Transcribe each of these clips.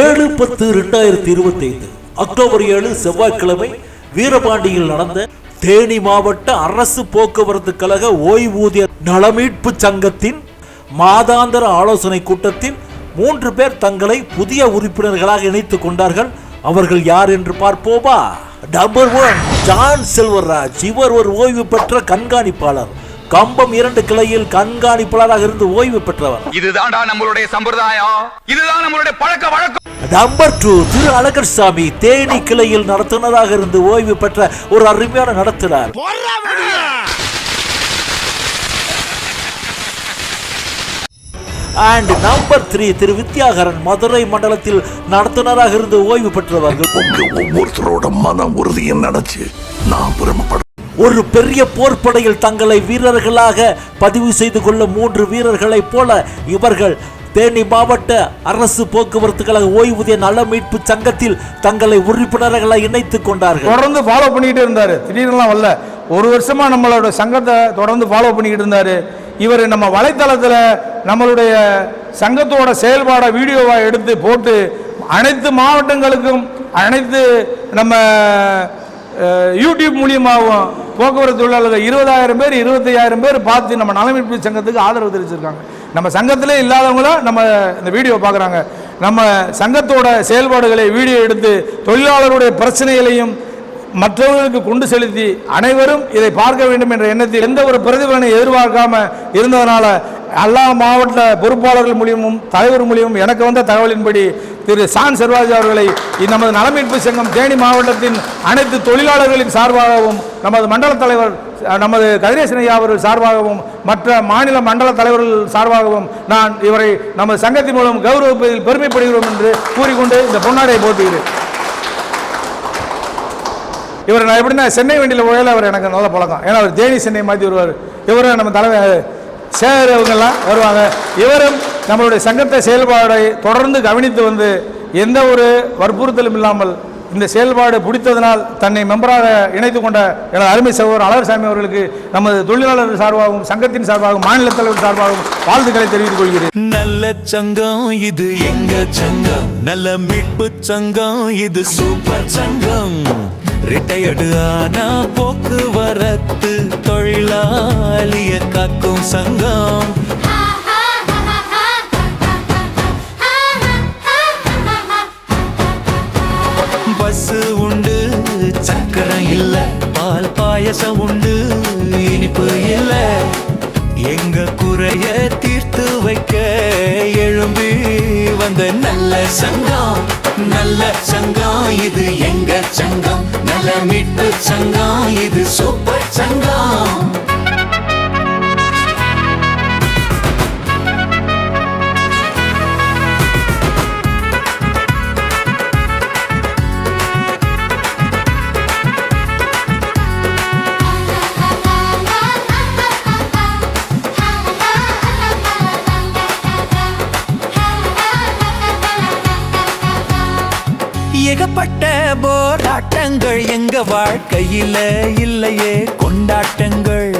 ஏழு பத்து ரெண்டாயிரத்தி இருபத்தி ஐந்து அக்டோபர் ஏழு செவ்வாய்க்கிழமை வீரபாண்டியில் நடந்த தேனி மாவட்ட அரசு போக்குவரத்து கழக ஓய்வூதிய நலமீட்பு சங்கத்தின் மாதாந்திர ஆலோசனை கூட்டத்தில் மூன்று பேர் தங்களை புதிய உறுப்பினர்களாக இணைத்துக் கொண்டார்கள். அவர்கள் யார் என்று பார்ப்போமா? நம்பர் ஒன் ஜான் செல்வராஜ் இவர் ஒரு ஓய்வு பெற்ற கண்காணிப்பாளர். கம்பம் இரண்டு கிளையில் கண்காணிப்பாளராக இருந்து ஓய்வு பெற்றவர். இதுதான்டா நம்மளுடைய சம்பிரதாயம். இதுதான் நம்மளுடைய பழக்க வழக்கம். நம்பர் டூ திரு அழகர்சாமி தேனி கிளையில் நடத்துனராக இருந்து ஓய்வு பெற்ற ஒரு அருமையான நடத்துனர். And number three Thiru Vidyakaran Madurai மண்டலத்தில் நடத்துனராக இருந்து ஓய்வு பெற்றவர்கள் உங்க ஒவ்வொருத்தரோட மன உறுதியை நினைச்சு நான் பெருமைப்படுறேன். ஒரு பெரிய போர்ப்படையில் தங்களை வீரர்களாக பதிவு செய்து கொள்ள மூன்று வீரர்களைப் போல இவர்கள் தேனி மாவட்ட அரசு போக்குவரத்து கழக ஓய்வூதிய நல மீட்பு சங்கத்தில் தங்களை உறுப்பினர்களை இணைத்துக் கொண்டார்கள். தொடர்ந்து ஃபாலோ பண்ணிக்கிட்டு இருந்தார். திடீர்னுலாம் வரல. ஒரு வருஷமா நம்மளோட சங்கத்தை தொடர்ந்து ஃபாலோ பண்ணிக்கிட்டு இருந்தார். இவர் நம்ம வலைத்தளத்தில் நம்மளுடைய சங்கத்தோட செயல்பாடை வீடியோவா எடுத்து போட்டு அனைத்து மாவட்டங்களுக்கும் அனைத்து நம்ம யூடியூப் மூலியமாகவும் போக்குவரத்து தொழிலாளர்கள் இருபதாயிரம் பேர் இருபத்தையாயிரம் பேர் பார்த்து நம்ம நலமீட்பு சங்கத்துக்கு ஆதரவு தெரிவிச்சிருக்காங்க. நம்ம சங்கத்திலே இல்லாதவங்களும் நம்ம இந்த வீடியோ பார்க்குறாங்க. நம்ம சங்கத்தோட செயல்பாடுகளை வீடியோ எடுத்து தொழிலாளருடைய பிரச்சனைகளையும் மற்றவர்களுக்கு கொண்டு செலுத்தி அனைவரும் இதை பார்க்க வேண்டும் என்ற எண்ணத்தில் எந்த ஒரு பிரதிபலனை எதிர்பார்க்காம இருந்ததனால எல்லா மாவட்ட பொறுப்பாளர்கள் மூலியமும் தலைவர் மூலியமும் எனக்கு வந்த தகவலின்படி திரு சான் செல்வாஜ் அவர்களை நமது நலமீட்பு சங்கம் தேனி மாவட்டத்தின் அனைத்து தொழிலாளர்களின் சார்பாகவும் நமது மண்டல தலைவர் நமது கதிரேசனையா அவர்கள் சார்பாகவும் மற்ற மாநில மண்டல தலைவர்கள் சார்பாகவும் நான் இவரை நமது சங்கத்தின் மூலம் கௌரவிப்பதில் பெருமைப்படுகிறோம் என்று கூறிக்கொண்டு இந்த பொன்னாடை போட்டுகிறேன். இவர் நான் எப்படின்னா சென்னை வண்டியில் போகையில் அவர் எனக்கு நல்ல பழக்கம். ஏன்னா அவர் தேனி சென்னை மாற்றி வருவார். இவரும் நம்ம தலைவர் சேரவங்கெல்லாம் வருவாங்க. இவரும் நம்மளுடைய சங்கத்தை செயல்பாடை தொடர்ந்து கவனித்து வந்து எந்த ஒரு வற்புறுத்தலும் இல்லாமல் இந்த செயல்பாடு பிடித்ததனால் தன்னை மெம்பராக இணைத்து கொண்ட எனது அருமை சகோதரர் அழகர்சாமி அவர்களுக்கு நமது தொழிலாளர் சார்பாகவும் சங்கத்தின் சார்பாகவும் மாநில தலைவர் சார்பாகவும் வாழ்த்துக்களை தெரிவித்துக் கொள்கிறேன். நல்ல சங்கம் இது எங்க சங்கம்? நல்ல மீட்பு சங்கம் இது சூப்பர் சங்கம். ரிட்டையர்டு ஆனா போக்குவரத்து தொழிலாளிய காக்கும் சங்கம். பஸ் உண்டு சக்கரம் இல்ல பால் பாயசம் உண்டு இனிப்பு இல்ல. எங்க குறைய தீர்த்து வைக்க எழும்பி வந்த நல்ல சங்கம் நல்ல சங்கம் இது எங்க சங்கம்? நல்ல மீட்பு சங்கம் இது சூப்பர் சங்கம். ஏகப்பட்ட போராட்டங்கள் எங்க வாழ்க்கையில இல்லையே? கொண்டாட்டங்கள்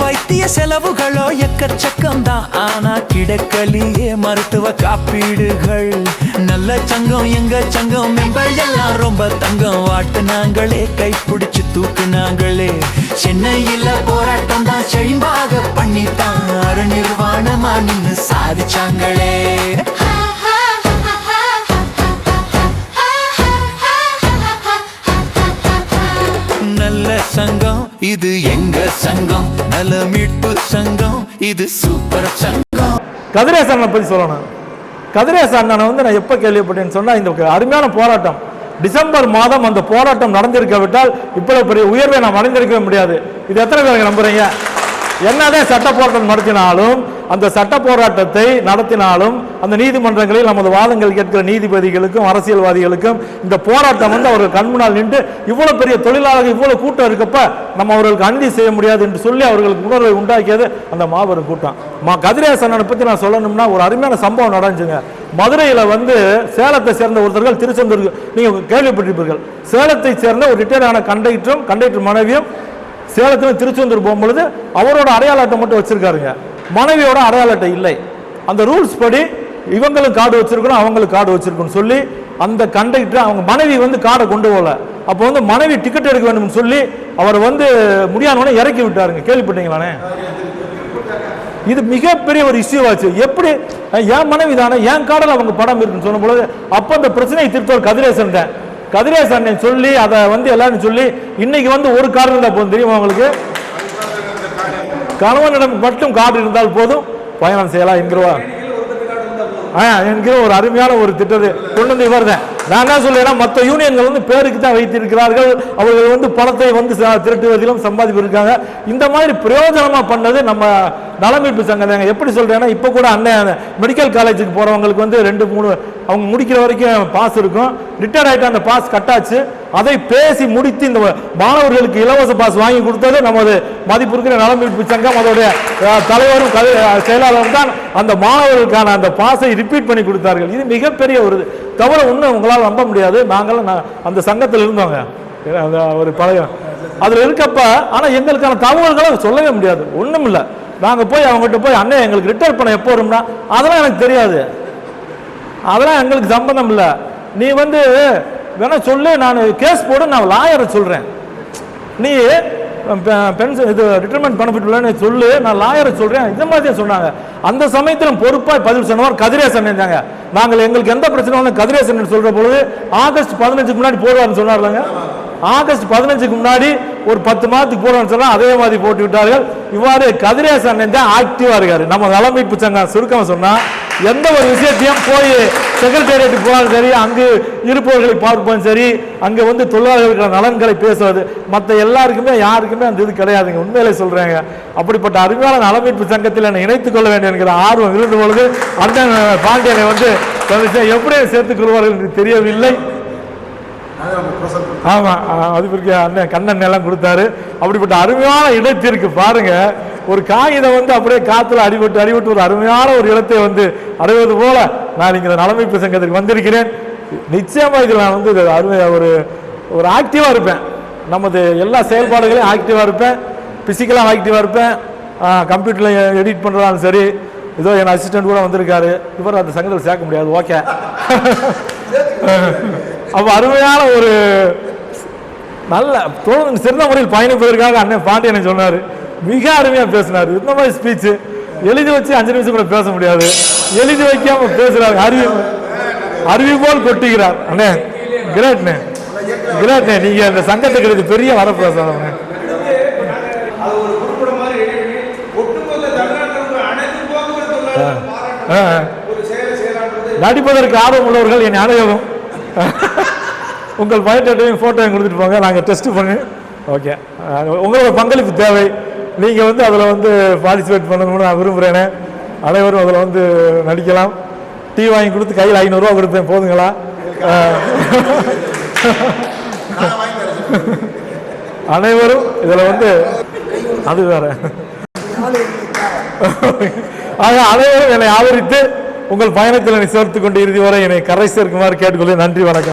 வைத்திய செலவுகளோ எக்கச்சக்கம் தான் ஆனா கிடைக்கலையே மருத்துவ காப்பீடுகள். நல்ல சங்கம் எங்க சங்கம் மெம்பர் எல்லாம் ரொம்ப தங்கம். வாட்டுனாங்களே கைப்பிடிச்சு தூக்குனாங்களே சென்னையில போராட்டம் தான் செழிம்பாக பண்ணித்தான். அரு நிர்வாணமா நின்னு சாதிச்சாங்களே. இது எங்க சங்கம்? நல மீட்பு சங்கம். இது சூப்பர் சங்கம். கதிரேச அண்ணனை பற்றி சொல்லணும். கதிரேச அண்ணனை வந்து நான் எப்போ கேள்விப்பட்டேன்னு சொன்னால் இந்த அருமையான போராட்டம். டிசம்பர் மாதம் அந்த போராட்டம் நடந்திருக்காவிட்டால் இவ்வளவு பெரிய உயர்வை நாம் அடைந்திருக்கவே முடியாது. இது எத்தனை பேருக்கு நம்புறீங்க? என்னதான் சட்ட போராட்டம் நடத்தினாலும் அந்த சட்ட போராட்டத்தை நடத்தினாலும் அந்த நீதிமன்றங்களில் நமது வாதங்கள் கேட்கிற நீதிபதிகளுக்கும் அரசியல்வாதிகளுக்கும் இந்த போராட்டம் வந்து அவர்கள் கண்முன்னால் நின்று இவ்வளவு பெரிய தொழிலாளர்கள் இவ்வளவு கூட்டம் இருக்கப்ப நம்ம அவர்களுக்கு அநீதி செய்ய முடியாது என்று சொல்லி அவர்களுக்கு உணர்வை உண்டாக்கியது அந்த மாபெரும் கூட்டம். மா கதிரேசனை பத்தி நான் சொல்லணும்னா ஒரு அருமையான சம்பவம் நடந்துச்சுங்க. மதுரையில் வந்து சேலத்தை சேர்ந்த ஒருத்தர்கள் திருச்செந்தூர் நீங்கள் கேள்விப்பட்டிருப்பீர்கள். சேலத்தை சேர்ந்த ஒரு ரிட்டையர்டான கண்டக்டரும் கண்டக்டர் மனைவியும் சேலத்தில் திருச்செந்தூர் போகும்பொழுது அவரோட அடையாள அட்டை மட்டும் வச்சிருக்காருங்க. மனைவியோட அடையாள அட்டை இல்லை. அந்த ரூல்ஸ் படி இவங்களும் கார்டு வச்சிருக்கணும் அவங்களுக்கு கார்டு வச்சிருக்கணும் சொல்லி அந்த கண்டக்டர் அவங்க மனைவி வந்து கார்டை கொண்டு போகல. அப்போ வந்து மனைவி டிக்கெட் எடுக்க வேணும்னு சொல்லி அவர் வந்து முடியாதவனே இறக்கி விட்டாருங்க. கேள்விப்பட்டீங்களானே? இது மிகப்பெரிய ஒரு இஷ்யூ ஆச்சு. எப்படி என் மனைவி தானே என் காடல அவங்க படம் இருக்குன்னு சொல்லும் பொழுது அப்போ அந்த பிரச்சனையை திருத்தவர் கதிரேசன் தான் கதிரேசன் சொல்லி அதை வந்து எல்லாரும் சொல்லி இன்னைக்கு வந்து ஒரு காரணம் தான் போதும் தெரியுமா உங்களுக்கு? கணவனிடம் மட்டும் கார்டு இருந்தால் போதும். பயணம் செய்யலாம் என்கிறவா? ஆ என்கிற ஒரு அருமையான ஒரு திட்டத்தை கொண்டு வந்து இவர் தான். நான் என்ன சொல்லுறேன் மற்ற யூனியன்கள் வந்து பேருக்கு தான் வைத்திருக்கிறார்கள். அவர்கள் வந்து பணத்தை வந்து ச- திரட்டுவதிலும் சம்பாதிப்பிருக்காங்க இந்த மாதிரி பிரயோஜனமாக பண்ணது நம்ம நலமீட்பு சங்கம் தாங்க. எப்படி சொல்றேன்னா இப்போ கூட அண்ணன் மெடிக்கல் காலேஜுக்கு போறவங்களுக்கு வந்து ரெண்டு மூணு அவங்க முடிக்கிற வரைக்கும் பாஸ் இருக்கும். ரிட்டையர் ஆகிட்டு அந்த பாஸ் கட்டாச்சு. அதை பேசி முடித்து இந்த மாணவர்களுக்கு இலவச பாஸ் வாங்கி கொடுத்தது நமது மதிப்பிற்கிற நலமீட்பு சங்கம். அதோடைய தலைவரும் செயலாளரும் தான் அந்த மாணவர்களுக்கான அந்த பாஸை ரிப்பீட் பண்ணி கொடுத்தார்கள். இது மிகப்பெரிய ஒரு இது. தவிர ஒன்றும் உங்களால் நம்ப முடியாது. நாங்களும் நான் அந்த சங்கத்தில் இருந்தோங்க அந்த ஒரு பழைய அதில் இருக்கப்ப ஆனால் எங்களுக்கான தகவல்களை சொல்லவே முடியாது. ஒன்றும் இல்லை. நாங்கள் போய் அவங்ககிட்ட போய் அண்ணன் எங்களுக்கு ரிட்டர்ன் பண்ண எப்போ வரும்னா? அதெல்லாம் எனக்கு தெரியாது. அதெல்லாம் எங்களுக்கு சம்பந்தம் இல்லை. நீ வந்து வேணா சொல்லு நான் கேஸ் போட நான் லாயரை சொல்கிறேன் நீ பென்ஷன் இது ரிட்டர்மெண்ட் பெனிஃபிட் சொல்லு நான் லாயரை சொல்கிறேன் இந்த மாதிரி சொன்னாங்க. அந்த சமயத்தில் பொறுப்பாக பதில் சொன்னவர் கதிரேசன் இருந்தாங்க நாங்கள் எங்களுக்கு எந்த பிரச்சனை வந்து கதிரேசன் சொல்கிற பொழுது ஆகஸ்ட் பதினஞ்சுக்கு முன்னாடி போடுவார்னு சொன்னார்லங்க. ஆகஸ்ட் பதினஞ்சுக்கு முன்னாடி ஒரு பத்து மாதத்துக்கு போடுவான்னு சொன்னால் அதே மாதிரி போட்டு விட்டார்கள். இவ்வாறு கதிரேசன் தான் ஆக்டிவாக இருக்காரு. நம்ம நலமீட்பு சங்கம் சுருக்கமாக சொன்னால் எந்த ஒரு விஷயத்தையும் போய் செக்ரட்டேரியட் போனாலும் சரி அங்கு இருப்பவர்களை பார்ப்போம் சரி அங்கே வந்து தொழிலாளர்களுக்கான நலன்களை பேசுவது மற்ற எல்லாருக்குமே யாருக்குமே அந்த இது கிடையாதுங்க. உண்மையிலே சொல்கிறேங்க அப்படிப்பட்ட அருமையான நலமீட்பு சங்கத்தில் என்னை இணைத்துக் கொள்ள வேண்டும் என்கிற ஆர்வம் இருந்த பொழுது அந்த பாண்டியனை வந்து எப்படி சேர்த்துக் கொள்வார்கள் என்று தெரியவில்லை. ஆமாம் ஆ, அது பிறகு அண்ணன் கண்ணன் எல்லாம் கொடுத்தாரு. அப்படிப்பட்ட அருமையான இடத்திற்கு பாருங்கள் ஒரு காகிதம் வந்து அப்படியே காத்துல அடிபட்டு அடிபட்டு ஒரு அருமையான ஒரு இடத்தை வந்து அடைவது போல நான் இங்கே நலமைப்பு சங்கத்துக்கு வந்திருக்கிறேன். நிச்சயமாக இதில் நான் வந்து அருமை ஒரு ஒரு ஆக்டிவாக இருப்பேன். நமது எல்லா செயல்பாடுகளையும் ஆக்டிவாக இருப்பேன். பிசிக்கலாக ஆக்டிவாக இருப்பேன். கம்ப்யூட்டரில் எடிட் பண்ணுறாலும் சரி. ஏதோ என் அசிஸ்டன்ட் கூட வந்திருக்காரு. இவர் அந்த சங்கத்தில் சேர்க்க முடியாது. ஓகே அப்போ அருமையான ஒரு நல்ல தொடர்ந்து சிறந்த முறையில் பயணிப்பதற்காக அண்ணன் பாண்டியனை சொன்னார். மிக அருமையாக பேசினார். இந்த மாதிரி ஸ்பீச்சு எழுதி வச்சு அஞ்சு நிமிஷம் கூட பேச முடியாது. எழுதி வைக்காம பேசுறாரு. அருவி அருவி போல் கொட்டுகிறார். அண்ணே கிரேட்ண்ணே கிரேட்ண்ணே நீங்க அந்த சங்கத்துக்கு இது பெரிய வரப்பிரசாதம் நடிப்பதற்கு ஆர்வம் உள்ளவர்கள் என் அனுபவம் உங்கள் பயோடேட்டையும் ஃபோட்டோவையும் கொடுத்துட்டு போங்க. நாங்கள் டெஸ்ட் பண்ணி ஓகே உங்களோட பங்களிப்பு தேவை. நீங்கள் வந்து அதில் வந்து பார்ட்டிசிபேட் பண்ணணும்னு நான் விரும்புகிறேனே அனைவரும் அதில் வந்து நடிக்கலாம். டீ வாங்கி கொடுத்து கையில் ஐநூறுரூவா கொடுப்பேன் போதுங்களா. அனைவரும் இதில் வந்து அது வேற. ஆக அனைவரும் என்னை ஆதரித்து உங்கள் பயணத்தில் என்னை சேர்த்துக் கொண்டு இறுதி வரை என்னை கரை சேர்க்குமாறு கேட்டுக்கொள்ள நன்றி வணக்கம்.